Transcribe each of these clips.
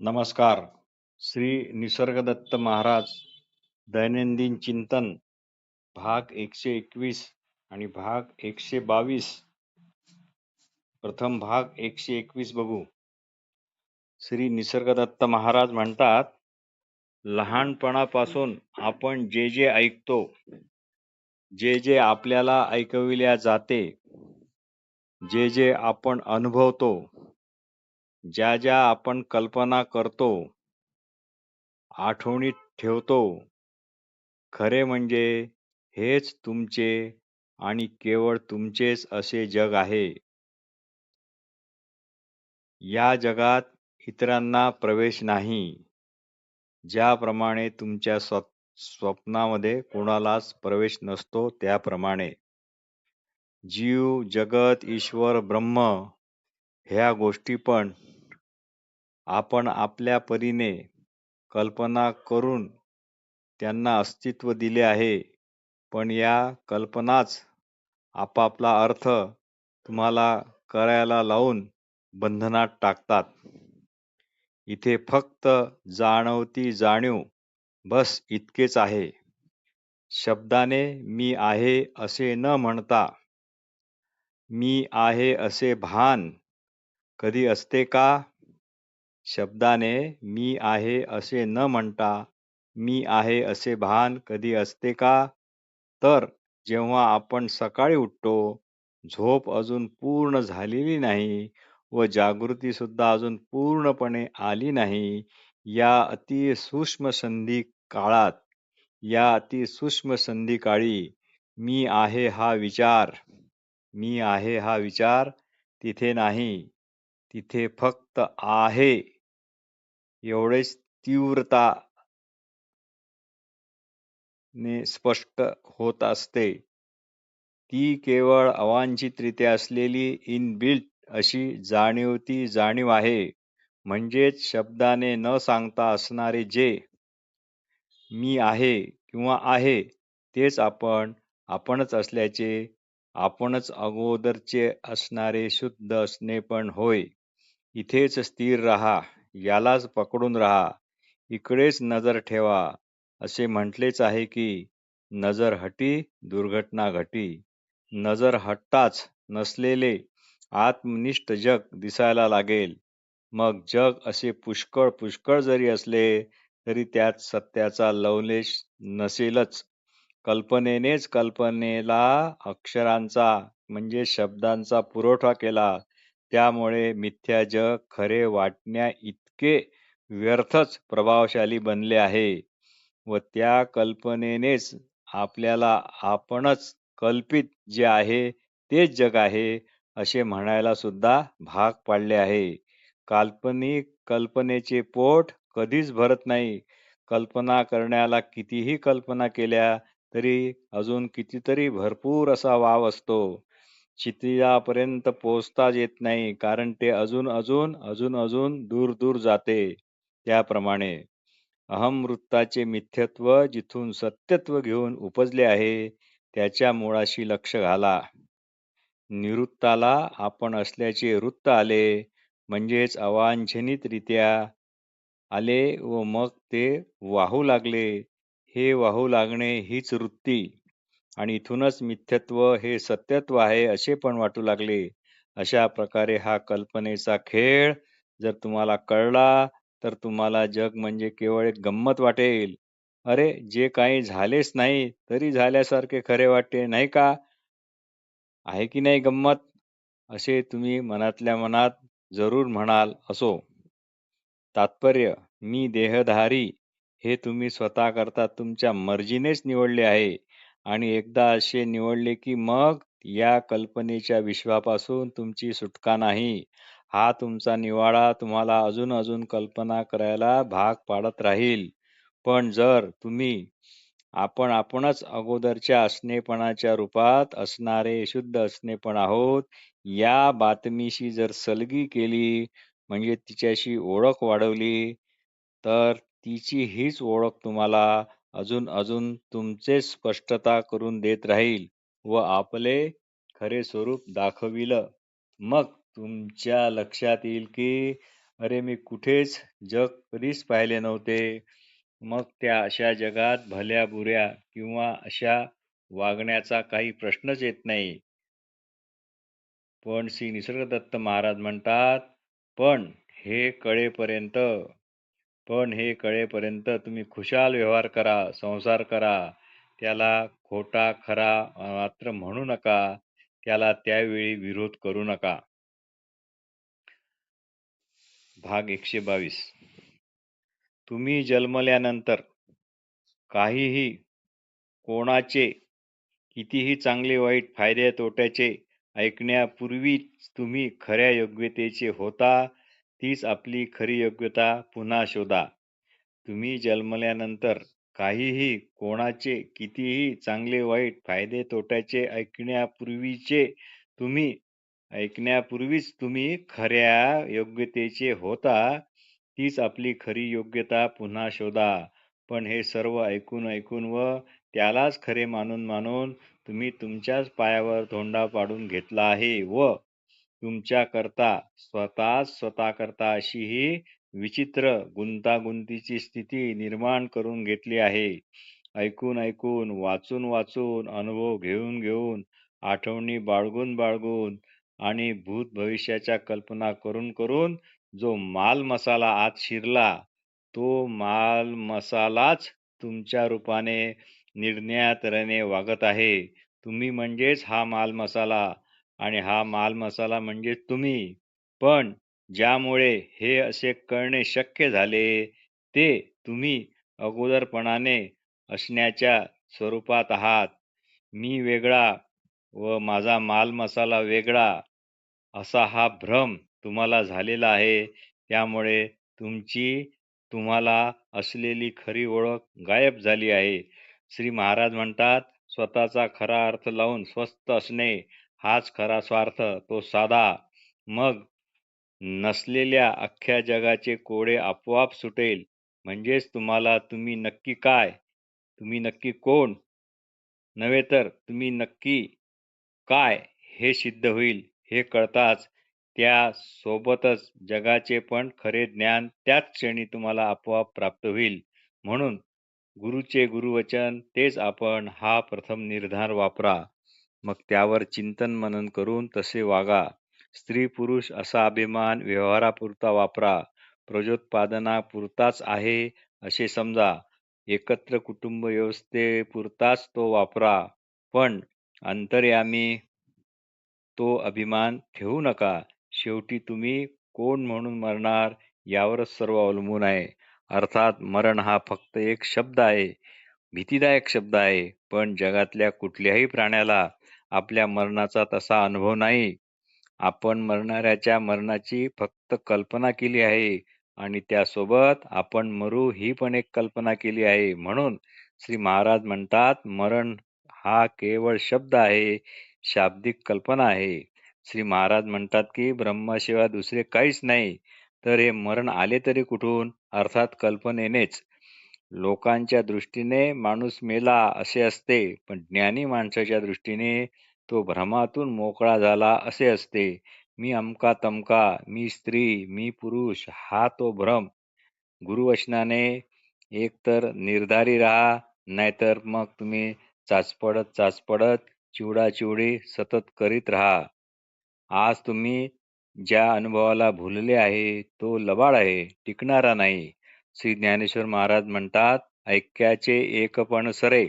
नमस्कार. श्री निसर्गदत्त महाराज दैनंदिन चिंतन भाग एकशे एकवीस आणि भाग एकशे बावीस प्रथम भाग एकशे एकवीस बघू. श्री निसर्गदत्त महाराज म्हणतात लहानपणापासून आपण जे जे ऐकतो जे जे आपल्याला ऐकविल्या जाते जे जे आपण अनुभवतो ज्या ज्या आपण कल्पना करतो आठवणीत ठेवतो खरे म्हणजे हेच तुमचे आणि केवळ तुमचेच असे जग आहे. या जगात इतरांना प्रवेश नाही ज्याप्रमाणे तुमच्या स्व स्वप्नामध्ये कोणालाच प्रवेश नसतो त्याप्रमाणे. जीव जगत ईश्वर ब्रह्म ह्या गोष्टी पण आपण आपल्या परीने कल्पना करून त्यांना अस्तित्व दिले आहे. पण या कल्पनाच आपापला अर्थ तुम्हाला करायला लावून बंधनात टाकतात. इथे फक्त जाणवती जाणीव बस इतकेच आहे. शब्दाने मी आहे असे न म्हणता मी आहे असे भान कधी असते का? शब्दाने मी आहे असे न म्हणता मी आहे असे भान कधी असते का? तर जेव्हा आपण सकाळी उठतो झोप अजून पूर्ण झालेली नाही व जागृती सुद्धा अजून पूर्णपणे आली नाही या अति सूक्ष्म संधी काळात या अतिसूक्ष्म संधी काळी मी आहे हा विचार मी आहे हा विचार तिथे नाही. तिथे फक्त आहे. एवढेच तीव्रता ने स्पष्ट होत असते. ती केवळ अवांछितरित्या असलेली इनबिल्ट अशी जाणीव ती जाणीव आहे. म्हणजेच शब्दाने न सांगता असणारे जे मी आहे किंवा आहे तेच आपण आपणच असल्याचे आपणच अगोदरचे असणारे शुद्ध असणे पण होय. इथेच स्थिर राहा यालाच पकडून राहा इकडेच नजर ठेवा असे म्हटलेच आहे की नजर हटी दुर्घटना घटी. नजर हटताच नसलेले आत्मनिष्ठ जग दिसायला लागेल. मग जग असे पुष्कळ पुष्कळ जरी असले तरी त्यात सत्याचा लवलेश नसेलच. कल्पनेनेच कल्पनेला अक्षरांचा म्हणजे शब्दांचा पुरवठा केला त्यामुळे मिथ्या जग खरे वाटण्या इतके व्यर्थच प्रभावशाली बनले आहे व त्या कल्पनेनेच आपल्याला आपणच कल्पित जे आहे तेच जग आहे असे म्हणायला सुद्धा भाग पाडले आहे. काल्पनिक कल्पनेचे पोट कधीच भरत नाही. कल्पना करण्याला कितीही कल्पना केल्या तरी अजून कितीतरी भरपूर असा वाव असतो. क्षितिजापर्यंत पोहोचताच येत नाही कारण ते अजून अजून अजून अजून दूर दूर जाते. त्याप्रमाणे अहमवृत्ताचे मिथ्यत्व जिथून सत्यत्व घेऊन उपजले आहे त्याच्या मुळाशी लक्ष घाला. निवृत्ताला आपण असल्याचे वृत्त आले म्हणजेच अवांछनितरित्या आले व मग ते वाहू लागले. हे वाहू लागणे हीच वृत्ती. आणि इथूनच मिथ्यत्व हे सत्यत्व आहे असे पण वाटू लागले. अशा प्रकारे हा कल्पनेचा खेळ जर तुम्हाला कळला तर तुम्हाला जग म्हणजे केवळ एक गंमत वाटेल. अरे जे काही झालेच नाही तरी झाल्यासारखे खरे वाटते नाही का? आहे की नाही गंमत? असे तुम्ही मनातल्या मनात जरूर म्हणाल असो. तात्पर्य मी देहधारी हे तुम्ही स्वतः करता तुमच्या मर्जीनेच निवडले आहे. आणि एकदा असे निवडले की मग या कल्पनेच्या विश्वापासून तुमची सुटका नाही. हा तुमचा निवाडा तुम्हाला अजून अजून कल्पना करायला भाग पाडत राहील. पण जर तुम्ही आपण आपणच अगोदरच्या असणेपणाच्या रूपात असणारे शुद्ध असणेपण आहोत या बातमीशी जर सलगी केली म्हणजे तिच्याशी ओळख वाढवली तर तिची हीच ओळख तुम्हाला अजून अजून तुमचे स्पष्टता करून देत राहील व आपले खरे स्वरूप दाखविल मग तुमच्या लक्षात येईल की अरे मी कुठेच जग कधीच पाहिले नव्हते. मग त्या अशा जगात भल्या-बुऱ्या किंवा अशा वागण्याचा काही प्रश्नच येत नाही. पण श्री निसर्गदत्त महाराज म्हणतात, पण हे कळेपर्यंत पण हे कळेपर्यंत तुम्ही खुशाल व्यवहार करा, संसार करा. त्याला खोटा खरा मात्र म्हणू नका. त्याला त्यावेळी विरोध करू नका. भाग एकशे बावीस तुम्ही जन्मल्यानंतर काहीही कोणाचे कितीही चांगले वाईट फायदे तोट्याचे ऐकण्यापूर्वीच तुम्ही खऱ्या योग्यतेचे होता तीच आपली खरी योग्यता पुन्हा शोधा. तुम्ही जन्मल्यानंतर काहीही कोणाचे कितीही चांगले वाईट फायदे तोट्याचे ऐकण्यापूर्वीचे तुम्ही ऐकण्यापूर्वीच तुम्ही खऱ्या योग्यतेचे होता तीच आपली खरी योग्यता पुन्हा शोधा. पण हे सर्व ऐकून ऐकून व त्यालाच खरे मानून मानून तुम्ही तुमच्याच पायावर धोंडा पाडून घेतला आहे व तुमच्या करता स्वतःच स्वतः करता अशी ही विचित्र गुंतागुंतीची स्थिती निर्माण करून घेतली आहे. ऐकून ऐकून वाचून वाचून अनुभव घेऊन घेऊन आठवणी बाळगून बाळगून आणि भूत भविष्याच्या कल्पना करून करून जो माल मसाला आत शिरला तो माल मसालाच तुमच्या रूपाने निर्णयातऱ्याने वागत आहे. तुम्ही म्हणजेच हा माल मसाला आणि हा माल मसाला म्हणजे तुम्ही. पण ज्यामुळे हे असे कळणे शक्य झाले ते तुम्ही अगोदरपणाने असण्याच्या स्वरूपात आहात. मी वेगळा व माझा माल मसाला वेगळा असा हा भ्रम तुम्हाला झालेला आहे. त्यामुळे तुमची तुम्हाला असलेली खरी ओळख गायब झाली आहे. श्री महाराज म्हणतात स्वतःचा खरा अर्थ लावून स्वस्त असणे हाच खरा स्वार्थ तो साधा. मग नसलेल्या अख्ख्या जगाचे कोडे आपोआप सुटेल. म्हणजेच तुम्हाला तुम्ही नक्की काय? तुम्ही नक्की कोण? नव्हे तर तुम्ही नक्की काय हे सिद्ध होईल हे कळताच. त्या सोबतच जगाचे पण खरे ज्ञान त्याच क्षणी तुम्हाला आपोआप प्राप्त होईल. म्हणून गुरुचे गुरुवचन तेच आपण हा प्रथम निर्धार वापरा. मग त्यावर चिंतन मनन करून तसे वागा. स्त्री पुरुष असा अभिमान व्यवहारापुरता वापरा. प्रजोत्पादनापुरताच आहे असे समजा. एकत्र कुटुंब व्यवस्थेपुरताच तो वापरा. पण अंतर्यामी तो अभिमान ठेवू नका. शेवटी तुम्ही कोण म्हणून मरणार यावरच सर्व अवलंबून आहे. अर्थात मरण हा फक्त एक शब्द आहे. भीतीदायक शब्द आहे पण जगातल्या कुठल्याही प्राण्याला आपल्या मरणाचा तसा अनुभव नाही. आपण मरणाऱ्याच्या मरणाची फक्त कल्पना केली आहे आणि त्यासोबत आपण मरू ही पण एक कल्पना केली आहे. म्हणून श्री महाराज म्हणतात मरण हा केवळ शब्द आहे शाब्दिक कल्पना आहे. श्री महाराज म्हणतात की ब्रह्माशिवाय दुसरे काहीच नाही. तर हे मरण आले तरी कुठून? अर्थात कल्पनेनेच. लोकांच्या दृष्टीने माणूस मेला असे असते पण ज्ञानी माणसाच्या दृष्टीने तो भ्रमातून मोकळा झाला असे असते. मी अमका तमका मी स्त्री मी पुरुष हा तो भ्रम. गुरुवचनाने एकतर निर्धारी राहा नाहीतर मग तुम्ही चाचपडत चाचपडत चिवडाचिवडी सतत करीत राहा. आज तुम्ही ज्या अनुभवाला भुलले आहे तो लबाड आहे टिकणारा नाही. श्री ज्ञानेश्वर महाराज म्हणतात ऐक्याचे एकपण सरे.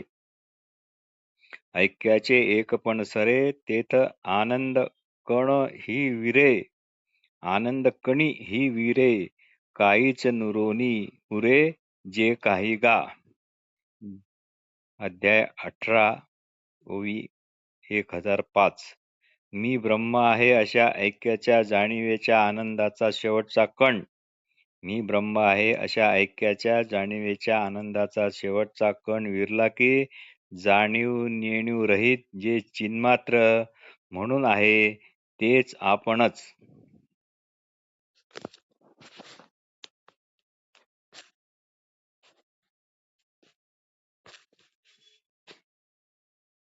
ऐक्याचे एकपण सरे तेथ आनंद कण ही विरे. आनंद कणी ही विरे काहीच नुरोनी उरे जे काही गा. अध्याय अठरा ओवी एक हजार पाच. मी ब्रह्म आहे अशा ऐक्याच्या जाणीवेच्या आनंदाचा शेवटचा कण. मी ब्रह्म आहे अशा ऐक्याच्या जाणीवेच्या आनंदाचा शेवटचा कण विरला की जाणीव नेणीव रहित जे चिन्मात्र म्हणून आहे तेच आपणच.